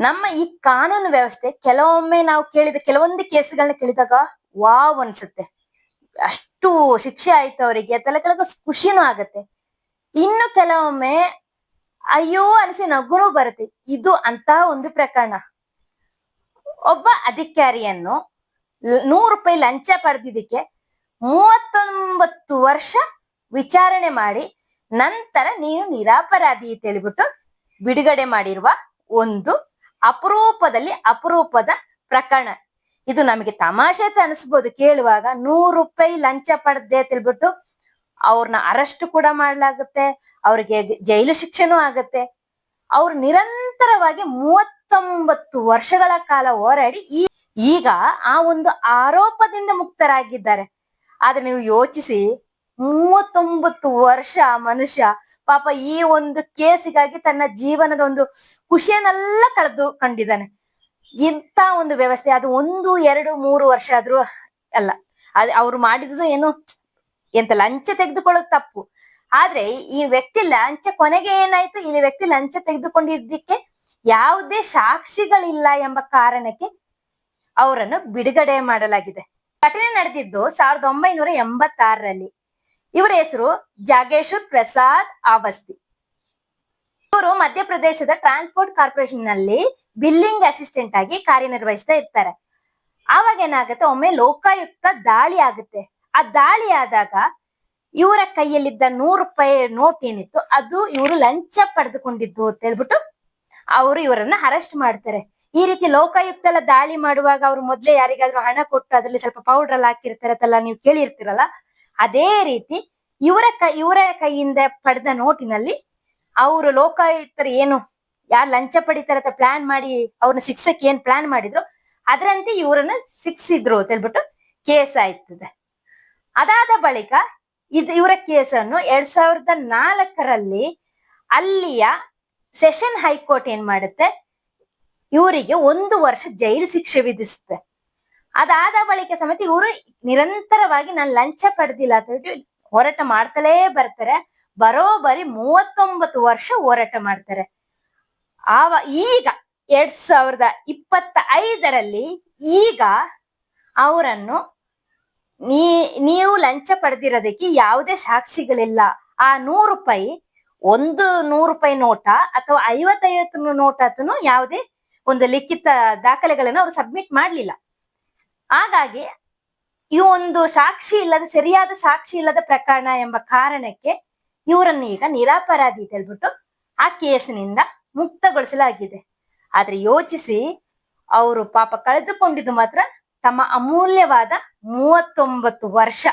ನಮ್ಮ ಈ ಕಾನೂನು ವ್ಯವಸ್ಥೆ ಕೆಲವೊಮ್ಮೆ ನಾವು ಕೇಳಿದ ಕೆಲವೊಂದು ಕೇಸ್ಗಳನ್ನ ಕೇಳಿದಾಗ ವಾವ್ ಅನ್ಸುತ್ತೆ. ಅಷ್ಟು ಶಿಕ್ಷೆ ಆಯ್ತು ಅವರಿಗೆ, ತಲೆ ಕೆಳಗ ಖುಷಿನೂ ಆಗತ್ತೆ. ಇನ್ನು ಕೆಲವೊಮ್ಮೆ ಅಯ್ಯೋ ಅನಿಸಿ ನಗುನು ಬರುತ್ತೆ. ಇದು ಅಂತ ಒಂದು ಪ್ರಕರಣ. ಒಬ್ಬ ಅಧಿಕಾರಿಯನ್ನು ನೂರು ರೂಪಾಯಿ ಲಂಚ ಪಡೆದಿದ್ದಕ್ಕೆ ಮೂವತ್ತೊಂಬತ್ತು ವರ್ಷ ವಿಚಾರಣೆ ಮಾಡಿ ನಂತರ ನೀನು ನಿರಾಪರಾಧಿ ಅಂತ ಹೇಳ್ಬಿಟ್ಟು ಬಿಡುಗಡೆ ಮಾಡಿರುವ ಒಂದು ಅಪರೂಪದಲ್ಲಿ ಅಪರೂಪದ ಪ್ರಕರಣ. ಇದು ನಮಗೆ ತಮಾಷೆ ಅಂತ ಅನಿಸ್ಬೋದು. ಕೇಳುವಾಗ ನೂರು ರೂಪಾಯಿ ಲಂಚ ಪಡೆದೆ ತಿಳ್ಬಿಟ್ಟು ಅವ್ರನ್ನ ಅರೆಸ್ಟ್ ಕೂಡ ಮಾಡ್ಲಾಗುತ್ತೆ, ಅವ್ರಿಗೆ ಜೈಲು ಶಿಕ್ಷೆನೂ ಆಗತ್ತೆ. ಅವ್ರು ನಿರಂತರವಾಗಿ ಮೂವತ್ತೊಂಬತ್ತು ವರ್ಷಗಳ ಕಾಲ ಹೋರಾಡಿ ಈಗ ಆ ಒಂದು ಆರೋಪದಿಂದ ಮುಕ್ತರಾಗಿದ್ದಾರೆ. ಆದ್ರೆ ನೀವು ಯೋಚಿಸಿ ಮೂವತ್ತೊಂಬತ್ತು ವರ್ಷ ಮನುಷ್ಯ ಪಾಪ ಈ ಒಂದು ಕೇಸಿಗಾಗಿ ತನ್ನ ಜೀವನದ ಒಂದು ಖುಷಿಯನ್ನೆಲ್ಲ ಕಳೆದು ಕಂಡಿದ್ದಾನೆ. ಇಂಥ ಒಂದು ವ್ಯವಸ್ಥೆ ಅದು ಒಂದು, ಎರಡು, ಮೂರು ವರ್ಷ ಆದ್ರೂ ಅಲ್ಲ. ಅದ್ ಅವ್ರು ಮಾಡಿದ್ದು ಏನು? ಎಂತ ಲಂಚ ತೆಗೆದುಕೊಳ್ಳೋದು ತಪ್ಪು. ಆದ್ರೆ ಈ ವ್ಯಕ್ತಿ ಲಂಚ ಕೊನೆಗೆ ಏನಾಯ್ತು? ಈ ವ್ಯಕ್ತಿ ಲಂಚ ತೆಗೆದುಕೊಂಡಿದ್ದಕ್ಕೆ ಯಾವುದೇ ಸಾಕ್ಷಿಗಳಿಲ್ಲ ಎಂಬ ಕಾರಣಕ್ಕೆ ಅವರನ್ನು ಬಿಡುಗಡೆ ಮಾಡಲಾಗಿದೆ. ಘಟನೆ ನಡೆದಿದ್ದು ಸಾವಿರದ ಒಂಬೈನೂರ ಎಂಬತ್ತಾರರಲ್ಲಿ. ಇವರ ಹೆಸರು ಜಾಗೇಶ್ವರ್ ಪ್ರಸಾದ್ ಅವಸ್ತಿ. ಇವರು ಮಧ್ಯಪ್ರದೇಶದ ಟ್ರಾನ್ಸ್ಪೋರ್ಟ್ ಕಾರ್ಪೊರೇಷನ್ನಲ್ಲಿ ಬಿಲ್ಲಿಂಗ್ ಅಸಿಸ್ಟೆಂಟ್ ಆಗಿ ಕಾರ್ಯನಿರ್ವಹಿಸ್ತಾ ಇರ್ತಾರೆ. ಆವಾಗ ಏನಾಗುತ್ತೆ? ಒಮ್ಮೆ ಲೋಕಾಯುಕ್ತ ದಾಳಿ ಆಗುತ್ತೆ. ಆ ದಾಳಿ ಆದಾಗ ಇವರ ಕೈಯಲ್ಲಿದ್ದ ನೂರು ರೂಪಾಯಿ ನೋಟ್ ಏನಿತ್ತು ಅದು ಇವರು ಲಂಚ ಪಡೆದುಕೊಂಡಿದ್ದು ಅಂತ ಹೇಳ್ಬಿಟ್ಟು ಅವರು ಇವರನ್ನ ಅರೆಸ್ಟ್ ಮಾಡ್ತಾರೆ. ಈ ರೀತಿ ಲೋಕಾಯುಕ್ತ ಎಲ್ಲ ದಾಳಿ ಮಾಡುವಾಗ ಅವ್ರು ಮೊದ್ಲೇ ಯಾರಿಗಾದ್ರೂ ಹಣ ಕೊಟ್ಟು ಅದ್ರಲ್ಲಿ ಸ್ವಲ್ಪ ಪೌಡರ್ ಎಲ್ಲ ಹಾಕಿರ್ತಾರೆ ಅಂತೆಲ್ಲ ನೀವು ಕೇಳಿರ್ತೀರಲ್ಲ? ಅದೇ ರೀತಿ ಇವರ ಕೈ, ಇವರ ಕೈಯಿಂದ ಪಡೆದ ನೋಟಿನಲ್ಲಿ ಅವರು ಲೋಕಾಯುಕ್ತರು ಏನು, ಯಾರು ಲಂಚ ಪಡಿತಾರೆ ಪ್ಲಾನ್ ಮಾಡಿ ಅವ್ರನ್ನ ಶಿಕ್ಷಕ್ಕೆ ಏನ್ ಪ್ಲಾನ್ ಮಾಡಿದ್ರು, ಅದರಂತೆ ಇವರನ್ನ ಶಿಕ್ಷಿದ್ರು ಅಂತ ಹೇಳ್ಬಿಟ್ಟು ಕೇಸ್ ಆಯ್ತದೆ. ಅದಾದ ಬಳಿಕ ಇದು, ಇವರ ಕೇಸನ್ನು ಎರಡ್ ಸಾವಿರದ ನಾಲ್ಕರಲ್ಲಿ ಅಲ್ಲಿಯ ಸೆಷನ್ ಹೈಕೋರ್ಟ್ ಏನ್ ಮಾಡುತ್ತೆ, ಇವರಿಗೆ ಒಂದು ವರ್ಷ ಜೈಲು ಶಿಕ್ಷೆ ವಿಧಿಸುತ್ತೆ. ಅದಾದ ಬಳಿಕ ಸಮೇತ ಇವರು ನಿರಂತರವಾಗಿ ನಾನು ಲಂಚ ಪಡೆದಿಲ್ಲ ಅಂತ ಹೇಳಿ ಹೋರಾಟ ಮಾಡ್ತಲೇ ಬರ್ತಾರೆ. ಬರೋಬರಿ ಮೂವತ್ತೊಂಬತ್ತು ವರ್ಷ ಹೋರಾಟ ಮಾಡ್ತಾರೆ. ಆವ ಈಗ ಎರಡ್ ಸಾವಿರದ ಇಪ್ಪತ್ತ ಐದರಲ್ಲಿ ಈಗ ಅವರನ್ನು ನೀ, ನೀವು ಲಂಚ ಪಡೆದಿರೋದಕ್ಕೆ ಯಾವುದೇ ಸಾಕ್ಷಿಗಳಿಲ್ಲ. ಆ ನೂರು ರೂಪಾಯಿ, ಒಂದು ನೂರು ರೂಪಾಯಿ ನೋಟ ಅಥವಾ ಐವತ್ತೈವತ್ತು ನೋಟ ಯಾವುದೇ ಒಂದು ಲಿಖಿತ ದಾಖಲೆಗಳನ್ನು ಅವರು ಸಬ್ಮಿಟ್ ಮಾಡ್ಲಿಲ್ಲ. ಹಾಗಾಗಿ ಈ ಒಂದು ಸಾಕ್ಷಿ ಇಲ್ಲದ, ಸರಿಯಾದ ಸಾಕ್ಷಿ ಇಲ್ಲದ ಪ್ರಕರಣ ಎಂಬ ಕಾರಣಕ್ಕೆ ಇವರನ್ನು ಈಗ ನಿರಾಪರಾಧಿ ಅಂತ ಹೇಳ್ಬಿಟ್ಟು ಆ ಕೇಸಿನಿಂದ ಮುಕ್ತಗೊಳಿಸಲಾಗಿದೆ. ಆದ್ರೆ ಯೋಚಿಸಿ, ಅವರು ಪಾಪ ಕಳೆದುಕೊಂಡಿದ್ದು ಮಾತ್ರ ತಮ್ಮ ಅಮೂಲ್ಯವಾದ ಮೂವತ್ತೊಂಬತ್ತು ವರ್ಷ.